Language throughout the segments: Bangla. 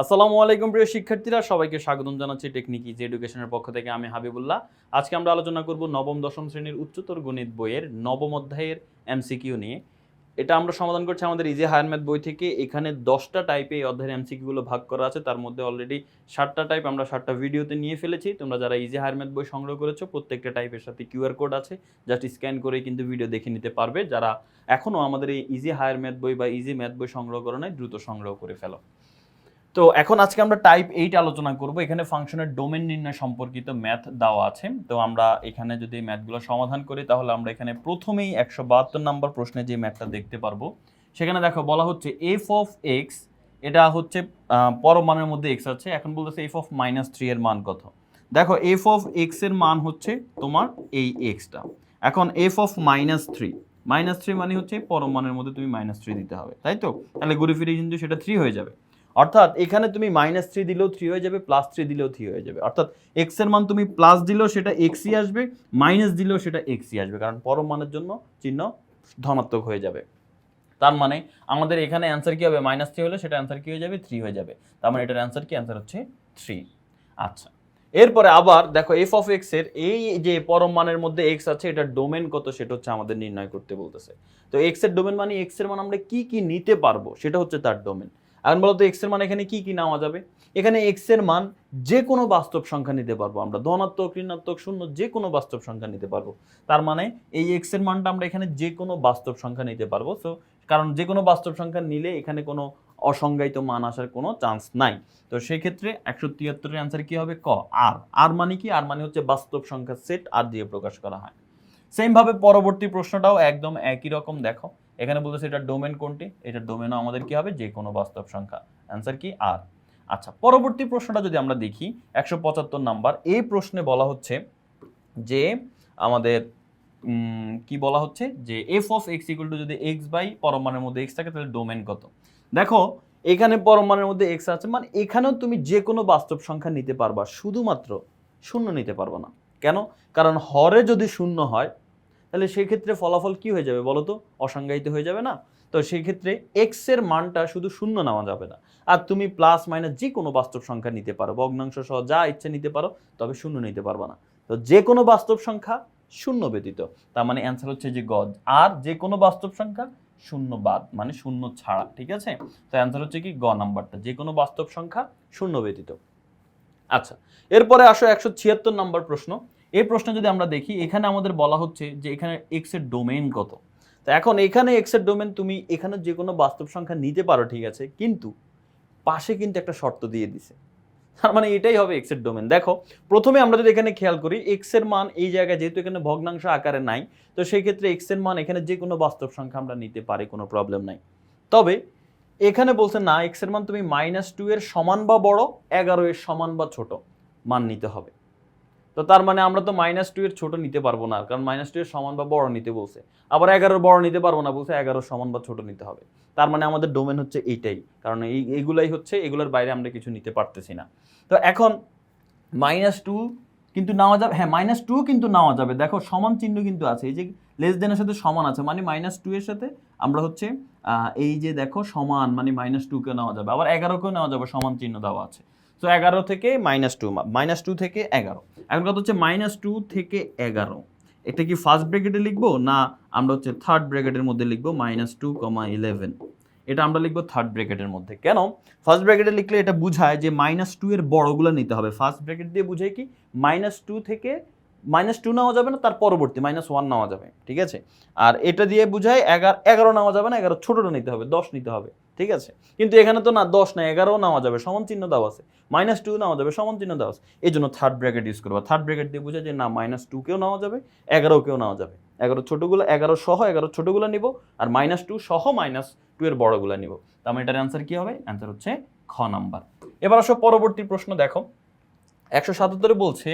আসসালামু আলাইকুম প্রিয় শিক্ষার্থীরা, সবাইকে স্বাগতম জানাচ্ছি টেকনিক ইজি এডুকেশনের পক্ষ থেকে আমি হাবিবুল্লাহ। আজকে আমরা আলোচনা করব নবম, দশম শ্রেণির উচ্চতর গণিত বইয়ের নবম অধ্যায়ের এমসিকিউ নিয়ে। এটা আমরা সমাধান করছি আমাদের ইজি হায়ার ম্যাথ বই থেকে। এখানে দশটা টাইপে এই অধ্যায়ের এমসিকিউগুলো ভাগ করা আছে। তার মধ্যে অলরেডি ষাটটা টাইপ আমরা ষাটটা ভিডিওতে নিয়ে ফেলেছি। তোমরা যারা ইজি হায়ার ম্যাথ বই সংগ্রহ করেছ, প্রত্যেকটা টাইপের সাথে কিউআর কোড আছে। জাস্ট স্ক্যান করে কিন্তু ভিডিও দেখে নিতে পারবে। যারা এখনও আমাদের এই ইজি হায়ার ম্যাথ বই বা ইজি ম্যাথ বই সংগ্রহ করে নাই, দ্রুত সংগ্রহ করে ফেলো। তো এখন আজকে আমরা টাইপ এইট আলোচনা করব। এখানে ফাংশনের ডোমেন নির্ণয় সম্পর্কিত ম্যাথ দেওয়া আছে। তো আমরা এখানে যদি ম্যাথগুলো সমাধান করি তাহলে আমরা এখানে প্রথমেই একশো বাহাত্তর নম্বর প্রশ্নে যে ম্যাথটা দেখতে পারব সেখানে দেখো বলা হচ্ছে এফ অফ এক্স এটা হচ্ছে আহ, পরমাণের মধ্যে এক্স আছে। এখন বলতেছে এফ অফ মাইনাস থ্রি এর মান কত? দেখো এফ অফ এক্সের মান হচ্ছে তোমার এই এক্সটা এখন f of minus three minus three মানে হচ্ছে পরমাণের মধ্যে তুমি মাইনাস থ্রি দিতে হবে তাই তো? তাহলে ঘুরে ফিরে কিন্তু সেটা থ্রি হয়ে যাবে। অর্থাৎ এখানে তুমি মাইনাস থ্রি দিলেও থ্রি হয়ে যাবে প্লাস থ্রি দিলেও থ্রি হয়ে যাবে। অর্থাৎ এক্সের মান তুমি প্লাস দিলেও সেটা এক্সই আসবে মাইনাস দিলেও সেটা এক্সই আসবে, কারণ পরম মানের জন্য চিহ্ন ধনাত্মক হয়ে যাবে। তার মানে আমাদের এখানে অ্যান্সার কি হবে? মাইনাস থ্রি হলে সেটা অ্যান্সার কি হয়ে যাবে? থ্রি হয়ে যাবে। তার মানে এটার অ্যান্সার কি? অ্যান্সার হচ্ছে থ্রি আচ্ছা। এরপরে আবার দেখো এফ অফ এক্সের এই যে পরম মানের মধ্যে এক্স আছে, এটার ডোমেন কত সেটা হচ্ছে আমাদের নির্ণয় করতে বলতেছে। তো এক্সের ডোমেন মানে এক্সের মান আমরা কি কি নিতে পারব, সেটা হচ্ছে তার ডোমেন এখন বলতো এক্সের মান এখানে কি কি নেওয়া যাবে? এখানে এক্সের মান যে কোনো বাস্তব সংখ্যা নিতে পারব আমরা। ধনাত্মক, ঋণাত্মক, শূন্য যে কোনো বাস্তব সংখ্যা নিতে পারব। তার মানে এই এক্সের মানটা আমরা এখানে যে কোনো বাস্তব সংখ্যা নিতে পারব। সো কারণ যে কোনো বাস্তব সংখ্যা নিলে এখানে কোনো অসংজ্ঞায়িত মান আসার কোনো চান্স নাই। তো সেই ক্ষেত্রে একশো তিয়াত্তরের অ্যান্সার কি হবে? ক আর আর মানে কি? আর মানে হচ্ছে বাস্তব সংখ্যার সেট আর দিয়ে প্রকাশ করা হয়। সেম ভাবে পরবর্তী প্রশ্নটাও একদম একই রকম দেখো। এখানে বলতেছে এটা ডোমেন কোনটি? এটা ডোমেনও আমাদের কি হবে? যে কোনো বাস্তব সংখ্যা। অ্যান্সার কি? আর আচ্ছা পরবর্তী প্রশ্নটা যদি আমরা দেখি, একশো পঁচাত্তর নাম্বার, এই প্রশ্নে বলা হচ্ছে যে আমাদের কি বলা হচ্ছে? যে f of x equal to যদি এক্স বাই পরমাণের মধ্যে এক্স থাকে, তাহলে ডোমেন কত? দেখো, এখানে পরমাণুর মধ্যে এক্স আছে মানে এখানেও তুমি যে কোনো বাস্তব সংখ্যা নিতে পারবা, শুধুমাত্র শূন্য নিতে পারবা না। কেন? কারণ হরে যদি শূন্য হয় তাহলে সেই ক্ষেত্রে ফলাফল কি হয়ে যাবে বলো তো? অসংজ্ঞায়িত হয়ে যাবে না? তো সেই ক্ষেত্রে এক্সের মানটা শুধু শূন্য নেওয়া যাবে না। আর তুমি প্লাস মাইনাস যে কোনো বাস্তব সংখ্যা নিতে পারো। ভগ্নাংশ সহ যা ইচ্ছে নিতে পারো, তবে শূন্য নিতে পারবা না। তো যে কোনো বাস্তব সংখ্যা শূন্য ব্যতীত। তার মানে অ্যান্সার হচ্ছে যে গজ আর যে কোনো বাস্তব সংখ্যা শূন্য বাদ মানে শূন্য ছাড়া, ঠিক আছে? তো অ্যান্সার হচ্ছে কি? গ নাম্বারটা। যে কোনো বাস্তব সংখ্যা শূন্য ব্যতীত। আচ্ছা এরপরে আসো একশো ছিয়াত্তর নাম্বার প্রশ্ন। এই প্রশ্ন যদি আমরা দেখি, এখানে আমাদের বলা হচ্ছে যে এখানে এক্সের ডোমেইন কত। তো এখন এখানে এক্সের ডোমেন তুমি এখানে যে কোনো বাস্তব সংখ্যা নিতে পারো, ঠিক আছে, কিন্তু পাশে কিন্তু একটা শর্ত দিয়ে দিছে। তার মানে এটাই হবে এক্সের ডোমেন দেখো, প্রথমে আমরা যদি এখানে খেয়াল করি এক্সের মান এই জায়গায় যেহেতু এখানে ভগ্নাংশ আকারে নাই, তো সেই ক্ষেত্রে এক্সের মান এখানে যে কোনো বাস্তব সংখ্যা আমরা নিতে পারি, কোনো প্রবলেম নাই। তবে এখানে বলছে, না এক্সের মান তুমি মাইনাস টু এর সমান বা বড়, এগারো এর সমান বা ছোট মান নিতে হবে। তো তার মানে আমরা তো মাইনাস টু এর ছোট নিতে পারব না, কারণ মাইনাস টু এর সমান বা বড় নিতে বলছে। আবার এগারোর বড় নিতে পারব না, বলছে এগারোর সমান বা ছোট নিতে হবে। তার মানে আমাদের ডোমেন হচ্ছে এইটাই, কারণ এই, এইগুলাই হচ্ছে, এগুলোর বাইরে আমরা কিছু নিতে পারতেছি না। তো এখন মাইনাস টু কিন্তু নেওয়া যাবে হ্যাঁ মাইনাস টু কিন্তু নেওয়া যাবে। দেখো, সমান চিহ্ন কিন্তু আছে, এই যে লেস দেনের সাথে সমান আছে মানে মাইনাস টু এর সাথে আমরা হচ্ছে এই যে দেখো, সমান মানে মাইনাস টুকে নেওয়া যাবে। আবার এগারোকেও নেওয়া যাবে, সমান চিহ্ন দেওয়া আছে। তো এগারো থেকে মাইনাস টু মাইনাস টু থেকে এগারো। এখন কথা হচ্ছে মাইনাস টু থেকে এগারো। এটা কি ফার্স্ট ব্র্যাকেটে লিখব না আমরা হচ্ছে থার্ড ব্র্যাকেটের মধ্যে লিখব মাইনাস টু কমা ইলেভেন এটা আমরা লিখব থার্ড ব্র্যাকেটের মধ্যে। কেন? ফার্স্ট ব্র্যাকেটে লিখলে এটা বুঝায় যে মাইনাস টু এর বড়গুলো নিতে হবে। ফার্স্ট ব্র্যাকেট দিয়ে বুঝায় কি? মাইনাস টু থেকে মাইনাস টু নেওয়া যাবে না, তার পরবর্তী মাইনাস ওয়ান নেওয়া যাবে। ঠিক আছে? আর এটা দিয়ে বুঝায় এগারো এগারো নেওয়া যাবে না, এগারো ছোটোটা নিতে হবে, দশ নিতে হবে। ঠিক আছে? কিন্তু এখানে তো না, দশ না এগারো নেওয়া যাবে, সমান চিহ্ন দেওয়া আছে। মাইনাস টু নেওয়া যাবে, সমান চিহ্ন দেওয়া আছে। এই জন্য থার্ড ব্র্যাকেট ইউজ করব। থার্ড ব্র্যাকেট দিয়ে বোঝায় যে না মাইনাস টুকেও নেওয়া যাবে এগারোকেও নেওয়া যাবে। এগারো ছোটোগুলো, এগারো সহ এগারো ছোটোগুলো নিব আর মাইনাস টু সহ মাইনাস টু এর বড়গুলো নিব। মানে এটার অ্যান্সার কি হবে? অ্যান্সার হচ্ছে খ নাম্বার। এবার আসো পরবর্তী প্রশ্ন, দেখো। একশো সাতাত্তরে বলছে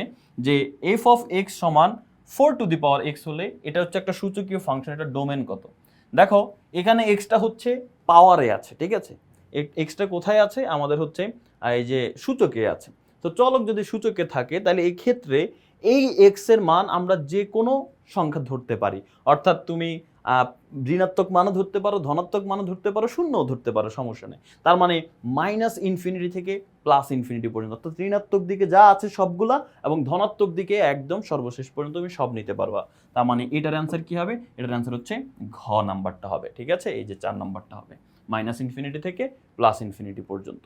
যে এফ অফ এক্স সমান four to the power x হলে এটা হচ্ছে একটা সূচকীয় ফাংশন এটা ডোমেন কত? দেখো, এখানে এক্সটা হচ্ছে পাওয়ারে আছে, ঠিক আছে? এক্সটা কোথায় আছে? আমাদের হচ্ছে এই যে সূচকে আছে। তো চলক যদি সূচকে থাকে, তাহলে এই ক্ষেত্রে এই এক্সের মান আমরা যে কোনো সংখ্যা ধরতে পারি। অর্থাৎ তুমি ঋণাত্মক মানও ধরতে পারো, ধনাত্মক মানও ধরতে পারো, শূন্যও ধরতে পারো, সমস্যা নেই। তার মানে মাইনাস ইনফিনিটি থেকে প্লাস ইনফিনিটি পর্যন্ত। অর্থাৎ ঋণাত্মক দিকে যা আছে সবগুলা এবং ধনাত্মক দিকে একদম সর্বশেষ পর্যন্ত তুমি সব নিতে পারবা। তার মানে এটার অ্যান্সার কি হবে? এটার অ্যান্সার হচ্ছে ঘ নাম্বারটা হবে, ঠিক আছে? এই যে চার নাম্বারটা হবে মাইনাস ইনফিনিটি থেকে প্লাস ইনফিনিটি পর্যন্ত।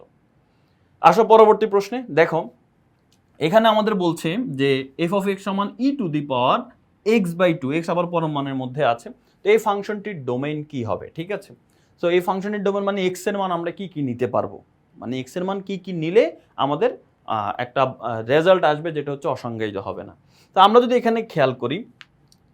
আসো পরবর্তী প্রশ্নে, দেখো, এখানে আমাদের বলছে যে এফ অফ এক্স সমান e to the power x by two x আবার পরম মানের মধ্যে আছে। তো এই ফাংশনটির ডোমেইন কি হবে? ঠিক আছে? তো এই ফাংশনের ডোমেন মানে এক্সের মান আমরা কি কি নিতে পারব? মানে এক্সের মান কি কি নিলে আমাদের একটা রেজাল্ট আসবে যেটা হচ্ছে অসংজ্ঞায়িত হবে না। তো আমরা যদি এখানে খেয়াল করি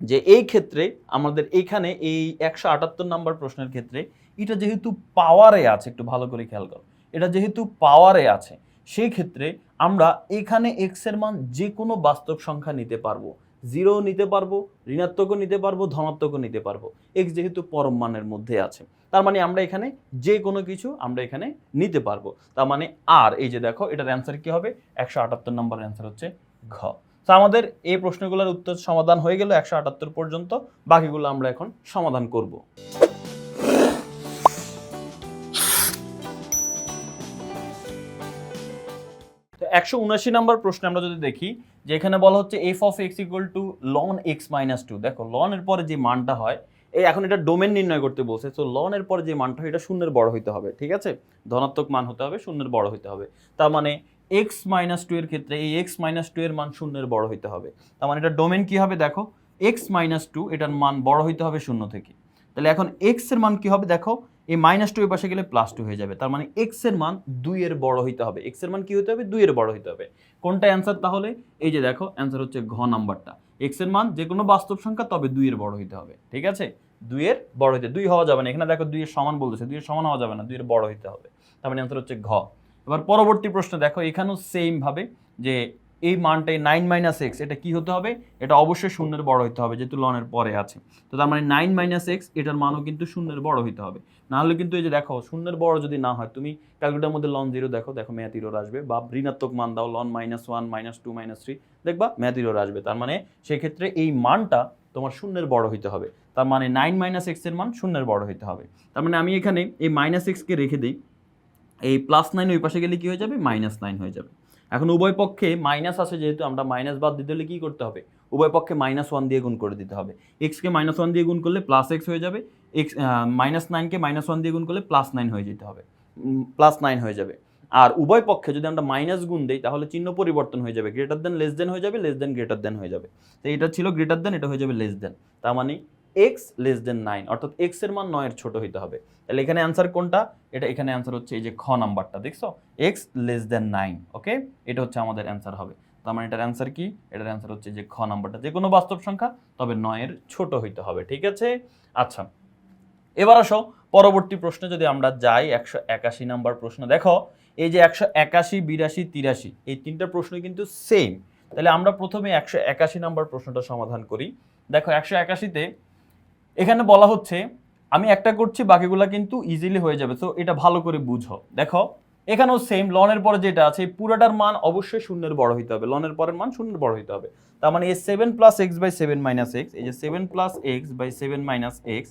যে এই ক্ষেত্রে আমাদের এখানে এই একশো আটাত্তর নাম্বার প্রশ্নের ক্ষেত্রে এটা যেহেতু পাওয়ারে আছে, একটু ভালো করে খেয়াল করো, এটা যেহেতু পাওয়ারে আছে, সেই ক্ষেত্রে আমরা এখানে এক্সের মান যে কোনো বাস্তব সংখ্যা নিতে পারব। জিরো নিতে পারব, ঋণাত্মকও নিতে পারব, ধনাত্মকও নিতে পারব। এক্স যেহেতু পরম মানের মধ্যে আছে, তার মানে আমরা এখানে যে কোনো কিছু আমরা এখানে নিতে পারব। তার মানে আর এই যে দেখো, এটার অ্যান্সার কি হবে? একশো আটাত্তর নম্বর অ্যান্সার হচ্ছে ঘ। তো আমাদের এই প্রশ্নগুলোর উত্তর সমাধান হয়ে গেল একশো আটাত্তর পর্যন্ত, বাকিগুলো আমরা এখন সমাধান করব। একশো উনাশি নম্বর প্রশ্নে আমরা যদি দেখি যে এখানে বলা হচ্ছে f of x equal to ln x minus two দেখো লনের পরে যে মানটা হয়, এই এখন এটা ডোমেন নির্ণয় করতে বলছে। তো লনের পরে যে মানটা হয়, এটা শূন্যের বড় হইতে হবে, ঠিক আছে? ধনাত্মক মান হতে হবে, শূন্যের বড় হইতে হবে। তার মানে এক্স মাইনাস টু এর ক্ষেত্রে এই এক্স মাইনাস টু এর মান শূন্যের বড় হইতে হবে। তার মানে এটা ডোমেন কি হবে, দেখো? এক্স মাইনাস টু এটার মান বড় হইতে হবে শূন্য থেকে। তাহলে এখন এক্সের মান কি হবে, দেখো? এই মাইনাস টু এর পাশে গেলে প্লাস টু হয়ে যাবে। তার মানে এক্সের মান দুই এর বড় হইতে হবে। এক্সের মান কি হতে হবে? দুই এর বড় হইতে হবে। কোনটা অ্যান্সার তাহলে? এই যে দেখো অ্যান্সার হচ্ছে ঘ নাম্বারটা। এক্সের মান যে কোনো বাস্তব সংখ্যা তবে দুই এর বড় হইতে হবে। ঠিক আছে? দুইয়ের বড় হইতে দুই হওয়া যাবে না। এখানে দেখো দুইয়ের সমান বলতেছে। দুইয়ের সমান হওয়া যাবে না। দুইয়ের বড় হইতে হবে। তার মানে অ্যান্সার হচ্ছে ঘ। এবার পরবর্তী প্রশ্ন দেখো। এখানেও সেম ভাবে যে এই মানটাই নাইন মাইনাস এক্স এটা কি হতে হবে? এটা অবশ্যই শূন্যের বড় হইতে হবে, যেহেতু লনের পরে আছে। তো তার মানে নাইন মাইনাস এক্স এটার মানও কিন্তু শূন্যের বড় হইতে হবে। না হলে কিন্তু এই যে দেখো, শূন্যের বড় যদি না হয়, তুমি ক্যালকুলেটার মধ্যে লন জিরো দেখো দেখো ম্যাথ ইরোর আসবে, বা ঋণাত্মক মান দাও ln minus one minus two minus three দেখবা ম্যাথ ইরোর আসবে। তার মানে সেক্ষেত্রে এই মানটা তোমার শূন্যের বড় হইতে হবে। তার মানে নাইন মাইনাস এক্সের মান শূন্যের বড় হইতে হবে। তার মানে আমি এখানে এই মাইনাস এক্সকে রেখে দিই, এই প্লাস নাইন ওই পাশে গেলে কি হয়ে যাবে? মাইনাস নাইন হয়ে যাবে। এখন উভয় পক্ষে মাইনাস আছে যেহেতু, আমরা মাইনাস বাদ দিতে হলে কী করতে হবে? উভয় পক্ষে মাইনাস ওয়ান দিয়ে গুণ করে দিতে হবে। এক্সকে মাইনাস ওয়ান দিয়ে গুণ করলে প্লাস এক্স হয়ে যাবে এক্স মাইনাস নাইনকে মাইনাস ওয়ান দিয়ে গুণ করলে প্লাস নাইন হয়ে যেতে হবে। প্লাস নাইন হয়ে যাবে। আর উভয় পক্ষে যদি আমরা মাইনাস গুণ দিই, তাহলে চিহ্ন পরিবর্তন হয়ে যাবে। গ্রেটার দেন লেস দেন হয়ে যাবে লেস দেন গ্রেটার দেন হয়ে যাবে। তো এটা ছিল গ্রেটার দেন এটা হয়ে যাবে লেস দেন তার মানে এক্স লেস দেন নাইন অর্থাৎ এক্সের মান নয়ের ছোট হইতে হবে। তাহলে এখানে অ্যান্সার কোনটা? এটা এখানে অ্যান্সার হচ্ছে এই যে খ নাম্বারটা, দেখছ? X less than nine okay এটা হচ্ছে আমাদের অ্যান্সার হবে। তার মানে এটার অ্যান্সার কি? এটার অ্যান্সার হচ্ছে যে খ নাম্বারটা যে কোনো বাস্তব সংখ্যা, তবে নয়ের ছোট হইতে হবে, ঠিক আছে? আচ্ছা এবার আসো পরবর্তী প্রশ্নে যদি আমরা যাই, একশো একাশি নাম্বার প্রশ্ন। দেখো, এই যে একশো একাশি, বিরাশি, তিরাশি, এই তিনটা প্রশ্ন কিন্তু সেম তাহলে আমরা প্রথমে একশো একাশি নাম্বার প্রশ্নটা সমাধান করি। দেখো, একশো একাশিতে এখানে বলা হচ্ছে, আমি একটা করছি, বাকিগুলো কিন্তু ইজিলি হয়ে যাবে। তো এটা ভালো করে বুঝো। দেখো, এখানেও সেম লনের পরে যেটা আছে, পুরাটার মান অবশ্যই শূন্যের বড় হইতে হবে। লনের পরের মান শূন্যের বড় হইতে হবে। তার মানে এই seven plus x by seven minus x এই যে seven plus x by seven minus x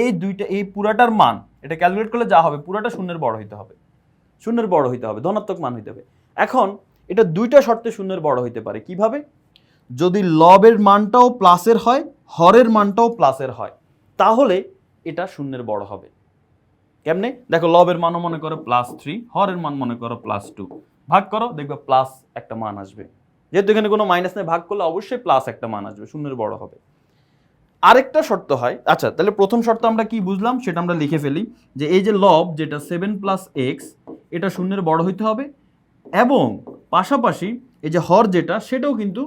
এই দুইটা, এই পুরাটার মান, এটা ক্যালকুলেট করলে যা হবে, পুরাটা শূন্যের বড় হইতে হবে। শূন্যের বড় হইতে হবে, ধনাত্মক মান হইতে হবে। এখন, এটা দুইটা শর্তে শূন্যের বড় হইতে পারে। কীভাবে? যদি লবের মানটাও প্লাসের হয়, হরের মানটাও প্লাসের হয়। তাহলে এটা শূন্যের বড় হবে। কেমনে? দেখো, লবের মানও মনে করো প্লাস থ্রি হরের মান মনে করো প্লাস টু ভাগ করো, দেখবে প্লাস একটা মান আসবে। যেহেতু এখানে কোনো মাইনাস নেই, ভাগ করলে অবশ্যই প্লাস একটা মান আসবে, শূন্যের বড় হবে। আরেকটা শর্ত হয় আচ্ছা তাহলে প্রথম শর্ত আমরা কি বুঝলাম? সেটা আমরা লিখে ফেলি যে এই যে লব যেটা সেভেন প্লাস এক্স এটা শূন্যের বড় হইতে হবে এবং পাশাপাশি এই যে হর যেটা, সেটাও কিন্তু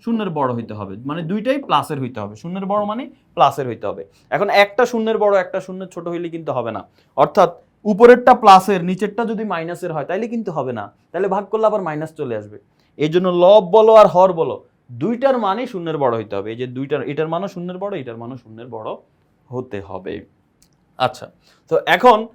শূন্যের বড় হইতে হবে। মানে দুইটাই প্লাসের হইতে হবে। শূন্যের বড় মানে প্লাসের হইতে হবে। এখন একটা শূন্যের বড়, একটা শূন্যের ছোট হইলে কিন্তু হবে না। অর্থাৎ উপরেরটা প্লাসের, নিচেরটা যদি মাইনাসের হয়, তাইলে কিন্তু হবে না। তাহলে ভাগ করলে আবার মাইনাস চলে আসবে। এই জন্য লব বলো আর হর বলো, দুইটার মানই শূন্যের বড় হইতে হবে। এই যে দুইটার, এটার মানও শূন্যের বড়, এটার মানও শূন্যের বড় হতে হবে। আচ্ছা তো এখন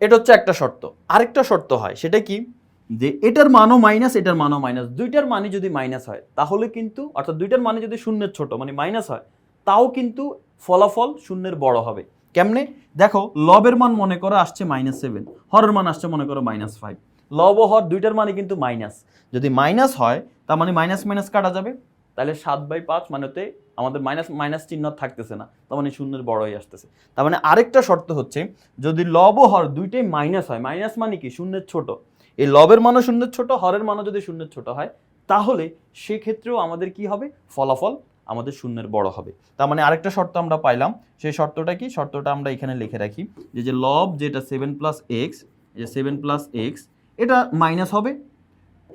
এটা হচ্ছে একটা শর্ত। আরেকটা শর্ত হয়, সেটা কি? যে এটার মানও মাইনাস, এটার মানও মাইনাস। দুইটার মানই যদি মাইনাস হয়, তাহলে কিন্তু, অর্থাৎ দুইটার মানে যদি শূন্যের ছোট মানে মাইনাস হয়, তাও কিন্তু ফলাফল শূন্যের বড় হবে। কেমনে? দেখো, লবের মান মনে করো আসছে মাইনাস সেভেন হরের মান আসছে মনে করো মাইনাস ফাইভ লব ও হর দুইটার মানে কিন্তু মাইনাস যদি মাইনাস হয়, তার মানে মাইনাস মাইনাস কাটা যাবে। তাহলে সাত বাই পাঁচ মানেতে আমাদের মাইনাস মাইনাস চিহ্ন থাকতেছে না, তার মানে শূন্যের বড় হয়ে আসতেছে। তার মানে আরেকটা শর্ত হচ্ছে, যদি লব ও হর দুইটাই মাইনাস হয় মাইনাস মানে কি? শূন্যের ছোট। এই লবের মানও শূন্যের ছোট, হরের মানও যদি শূন্যের ছোট হয়, তাহলে সেক্ষেত্রেও আমাদের কি হবে? ফলাফল আমাদের শূন্যের বড় হবে। তার মানে আরেকটা শর্ত আমরা পাইলাম। সেই শর্তটা কি? শর্তটা আমরা এখানে লিখে রাখি যে যে লব যেটা সেভেন প্লাস এক্স যে সেভেন প্লাস এক্স এটা মাইনাস হবে।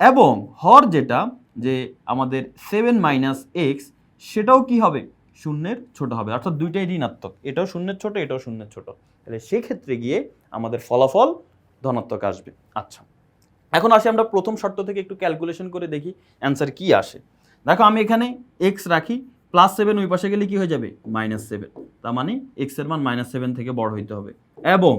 এবং হর যেটা, যে আমাদের সেভেন মাইনাস এক্স সেটাও কি হবে? শূন্যের ছোট হবে। অর্থাৎ দুইটাই ঋণাত্মক। এটাও শূন্যের ছোট, এটাও শূন্যের ছোট। তাহলে সেক্ষেত্রে গিয়ে আমাদের ফলাফল ধনাত্মক আসবে। আচ্ছা। এখন আসি আমরা প্রথম শর্ত থেকে একটু ক্যালকুলেশন করে দেখি অ্যান্সার কি আসে। দেখো আমি এখানে এক্স রাখি প্লাস সেভেন ওই পাশে গেলে কি হয়ে যাবে? মাইনাস সেভেন তার মানে এক্সের মান মাইনাস সেভেন থেকে বড় হইতে হবে। এবং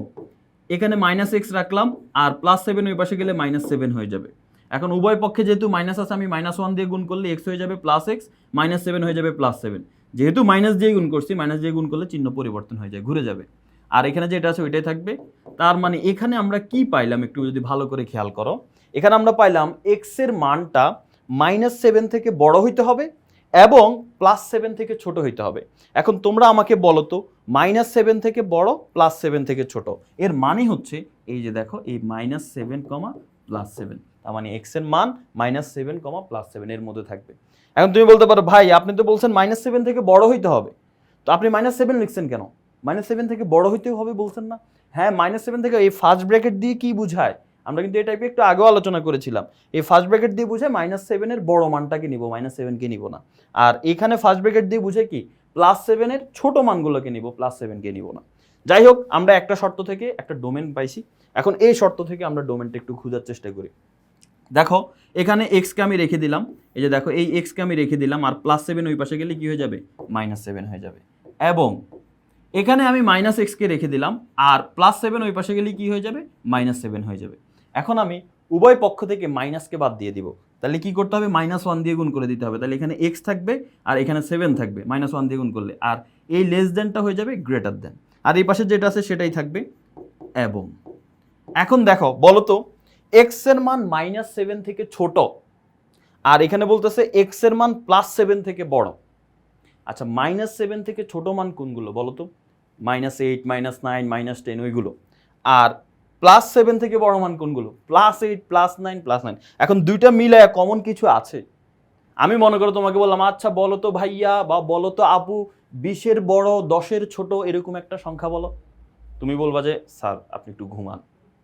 এখানে মাইনাস এক্স রাখলাম, আর প্লাস সেভেন ওই পাশে গেলে মাইনাস সেভেন হয়ে যাবে। এখন উভয় পক্ষে যেহেতু মাইনাস আছে, আমি মাইনাস ওয়ান দিয়ে গুণ করলে এক্স হয়ে যাবে প্লাস এক্স মাইনাস সেভেন হয়ে যাবে প্লাস সেভেন যেহেতু মাইনাস দিয়ে গুণ করছি মাইনাস দিয়ে গুণ করলে চিহ্ন পরিবর্তন হয়ে যায়, ঘুরে যাবে। আর এখানে যেটা আছে ওইটাই থাকবে। তার মানে এখানে আমরা কি পাইলাম একটু যদি ভালো করে খেয়াল করো? এখানে আমরা পাইলাম এক্সের মানটা মাইনাস সেভেন থেকে বড় হইতে হবে এবং প্লাস সেভেন থেকে ছোট হইতে হবে। এখন তোমরা আমাকে বলো তো মাইনাস সেভেন থেকে বড় প্লাস সেভেন থেকে ছোট। এর মানে হচ্ছে, এই যে দেখো, এই minus seven comma plus seven তার মানে এক্সের মান minus seven comma plus seven এর মধ্যে থাকবে। এখন তুমি বলতে পারো, ভাই, আপনি তো বলছেন মাইনাস সেভেন থেকে বড় হইতে হবে। তো আপনি মাইনাস সেভেন লিখছেন কেন? মাইনাস সেভেন থেকে বড় হইতেও হবে বলছেন না? হ্যাঁ মাইনাস সেভেন থেকে এই ফার্স্ট ব্র্যাকেট দিয়ে কি বুঝায়? আমরা কিন্তু এই টাইপে একটু আগেও আলোচনা করেছিলাম। এই ফার্স্ট ব্র্যাকেট দিয়ে বুঝে মাইনাস সেভেনের বড় মানটাকে নিব মাইনাস সেভেনকে নিব না। আর এখানে ফার্স্ট ব্র্যাকেট দিয়ে বুঝে কি? প্লাস সেভেনের ছোট মানগুলোকে নিব প্লাস সেভেনকে নিব না। যাই হোক, আমরা একটা শর্ত থেকে একটা ডোমেন পাইছি। এখন এই শর্ত থেকে আমরা ডোমেনটা একটু খোঁজার চেষ্টা করি। দেখো, এখানে এক্সকে আমি রেখে দিলাম। এই যে দেখো, এই এক্সকে আমি রেখে দিলাম। আর প্লাস সেভেন ওই পাশে গেলে কি হয়ে যাবে? মাইনাস সেভেন হয়ে যাবে। এবং এখানে আমি মাইনাস এক্সকে রেখে দিলাম, আর প্লাস সেভেন ওই পাশে গেলে কী হয়ে যাবে? মাইনাস সেভেন হয়ে যাবে। এখন আমি উভয় পক্ষ থেকে মাইনাসকে বাদ দিয়ে দিব। তাহলে কি করতে হবে? মাইনাস ওয়ান দিয়ে গুণ করে দিতে হবে। তাহলে এখানে এক্স থাকবে আর এখানে সেভেন থাকবে। মাইনাস ওয়ান দিয়ে গুণ করলে। আর এই লেস দেনটা হয়ে যাবে গ্রেটার দেন আর এই পাশে যেটা আছে সেটাই থাকবে এবং এখন দেখো বলো তো এক্সের মান মাইনাস সেভেন থেকে ছোট, আর এখানে বলতেছে এক্সের মান প্লাস সেভেন থেকে বড়। আচ্ছা মাইনাস সেভেন থেকে ছোট মান কোনগুলো বলো তো minus eight minus nine minus ten ওইগুলো। আর প্লাস সেভেন থেকে বড় মান কোনগুলো? Plus eight plus nine plus nine এখন দুইটা মিলায় কমন কিছু আছে। আমি মনে করো তোমাকে বললাম আচ্ছা বলো তো ভাইয়া বা বলো তো আপু, বিশের বড়, দশের ছোট, এরকম একটা সংখ্যা বলো। তুমি বলবা যে, স্যার, আপনি একটু ঘুমান।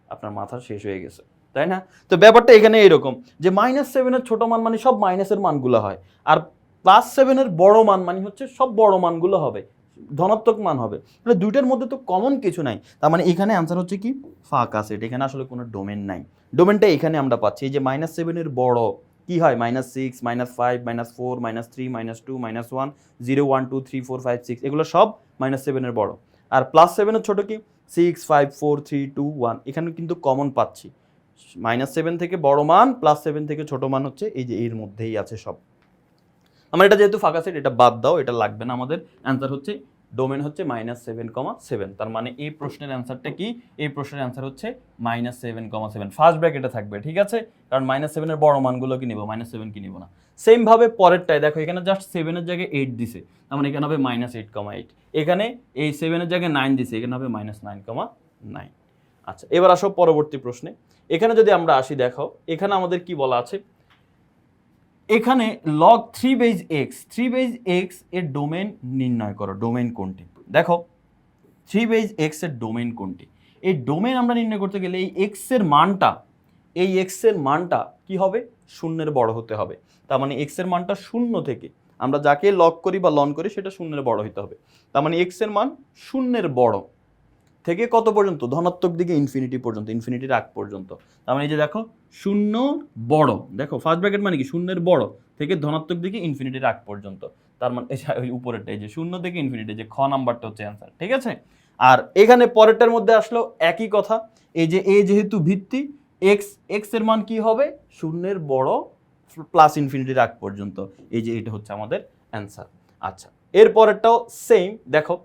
আপনার মাথা শেষ হয়ে গেছে। তাই না? তো ব্যাপারটা এখানে এরকম যে মাইনাস সেভেনের ছোট মান মানে সব মাইনাসের মানগুলো হয়। আর প্লাস সেভেনের বড় মান মানে হচ্ছে সব বড় মানগুলো হবে। ধনাত্মক মান হবে। তাহলে দুইটার মধ্যে তো কমন কিছু নাই। তার মানে এখানে অ্যান্সার হচ্ছে কি? ফাঁকা সেট এখানে আসলে কোনো ডোমেন নাই। ডোমেনটা এখানে আমরা পাচ্ছি। এই যে মাইনাস সেভেনের বড়, কি হয়? Minus six minus five minus four minus three minus two minus one zero one two three four five six এগুলো সব মাইনাস সেভেনের বড়। আর প্লাস সেভেনের ছোটো কি? Six five four three two one এখানে কিন্তু কমন পাচ্ছি। মাইনাস সেভেন থেকে বড় মান প্লাস সেভেন থেকে ছোট মান হচ্ছে এই যে এর মধ্যেই আছে সব। আমার এটা যেহেতু ফাঁকা সেট এটা বাদ দাও, এটা লাগবে না আমাদের। অ্যান্সার হচ্ছে ডোমেন হচ্ছে মাইনাস সেভেন কমা সেভেন তার মানে এই প্রশ্নের অ্যান্সারটা কি? এই প্রশ্নের অ্যান্সার হচ্ছে minus seven comma seven first ব্র্যাকেটে থাকবে, ঠিক আছে? কারণ মাইনাস সেভেনের বড় মানগুলো কি নিব? মাইনাস সেভেন কি নিব না? সেমভাবে পরেরটায়, দেখো, এখানে জাস্ট সেভেনের জায়গায় এইট দিছে। তার মানে এখানে হবে মাইনাস এইট কমা এইট এখানে এই সেভেনের জায়গায় নাইন দিছে, এখানে হবে মাইনাস নাইন কমা নাইন আচ্ছা এবার আসো পরবর্তী প্রশ্নে। এখানে যদি আমরা আসি, দেখো, এখানে আমাদের কি বলা আছে? এখানে log three base x three base এক্সের ডোমেন নির্ণয় করো ডোমেন কোনটি? দেখো থ্রি বেজ এক্সের ডোমেন কোনটি? এই ডোমেন আমরা নির্ণয় করতে গেলে এই এক্সের মানটা, এই এক্সের মানটা কি হবে? শূন্যের বড় হতে হবে। তার মানে এক্সের মানটা শূন্য থেকে, আমরা যাকে লক করি বা লন করি সেটা শূন্যের বড় হতে হবে। তার মানে এক্সের মান শূন্যের বড়। থেকে কত পর্যন্ত? ধনাত্মক দিকে ইনফিনিটি পর্যন্ত ইনফিনিটির আগ পর্যন্ত। তার মানে এই যে দেখো, শূন্য বড়। দেখো ফার্স্ট ব্র্যাকেট মানে কি? শূন্যের বড় থেকে ধনাত্মক দিকে ইনফিনিটির আগ পর্যন্ত। তার মানে ওই উপরেরটা, এই যে শূন্য থেকে ইনফিনিটি যে খ নাম্বারটা হচ্ছে অ্যান্সার ঠিক আছে? আর এখানে পরেরটার মধ্যে আসলো একই কথা। এই যে এ যেহেতু ভিত্তি এক্স এক্সের মান কি হবে? শূন্যের বড় প্লাস ইনফিনিটির আগ পর্যন্ত। এই যে এটা হচ্ছে আমাদের অ্যান্সার আচ্ছা এরপরেরটাও সেম দেখো,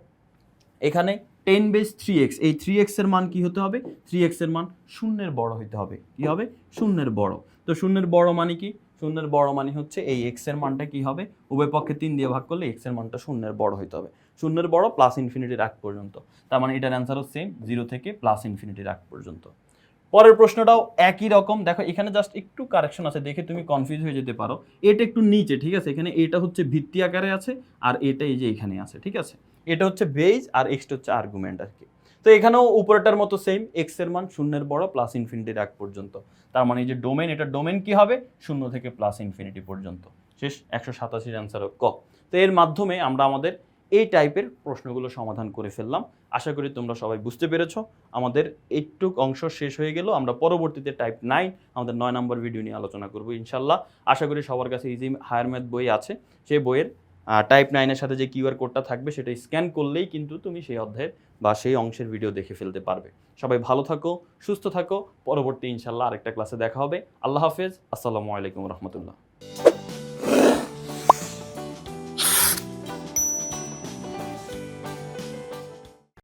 এখানে টেন বেস থ্রি এক্স, এই থ্রি এক্সের মান কি হতে হবে? থ্রি এক্সের মান শূন্যের বড় হইতে হবে। কি হবে? শূন্যের বড়। তো শূন্যের বড় মানে কি? শূন্যের বড় মানে হচ্ছে এই এক্সের মানটা কি হবে? উভয় পক্ষে তিন দিয়ে ভাগ করলে এক্সের মানটা শূন্যের বড় হইতে হবে। শূন্যের বড় প্লাস ইনফিনিটির আগ পর্যন্ত। তার মানে এটার অ্যান্সারও সেম জিরো থেকে প্লাস ইনফিনিটির আগ পর্যন্ত। পরের প্রশ্নটাও একই রকম। দেখো, এখানে জাস্ট একটু কারেকশন আছে। দেখে তুমি কনফিউজ হয়ে যেতে পারো। এটা একটু নিচে, ঠিক আছে? এখানে এটা হচ্ছে ভিত্তি আকারে আছে, আর এটা এই যে এখানে আছে, ঠিক আছে? এটা হচ্ছে বেজ আর এক্সটা হচ্ছে আর্গুমেন্ট আর কি। তো এখানেও উপরেটার মতো সেম এক্সের মান শূন্যের বড় প্লাস ইনফিনিটির আগ পর্যন্ত। তার মানে এই যে ডোমেন এটা ডোমেন কি হবে? শূন্য থেকে প্লাস ইনফিনিটি পর্যন্ত। শেষ, একশো সাতাশির অ্যান্সারও ক। তো এর মাধ্যমে আমরা আমাদের এই টাইপের প্রশ্নগুলো সমাধান করে ফেললাম। আশা করি তোমরা সবাই বুঝতে পেরেছ। আমাদের এইটুক অংশ শেষ হয়ে গেল। আমরা পরবর্তীতে টাইপ নাইন আমাদের নয় নম্বর ভিডিও নিয়ে আলোচনা করব ইনশাল্লাহ। আশা করি সবার কাছে ইজি হায়ার ম্যাথ বই আছে। সেই বইয়ের টাইপ নাইনের সাথে যে কিউআর কোডটা থাকবে সেটা স্ক্যান করলেই কিন্তু তুমি সেই অধ্যায়ের বা সেই অংশের ভিডিও দেখে ফেলতে পারবে। সবাই ভালো থাকো, সুস্থ থাকো, পরবর্তী ইনশাল্লাহ আরেকটা ক্লাসে দেখা হবে। আল্লাহ হাফেজ, আসসালামু আলাইকুম রহমতুল্লাহ।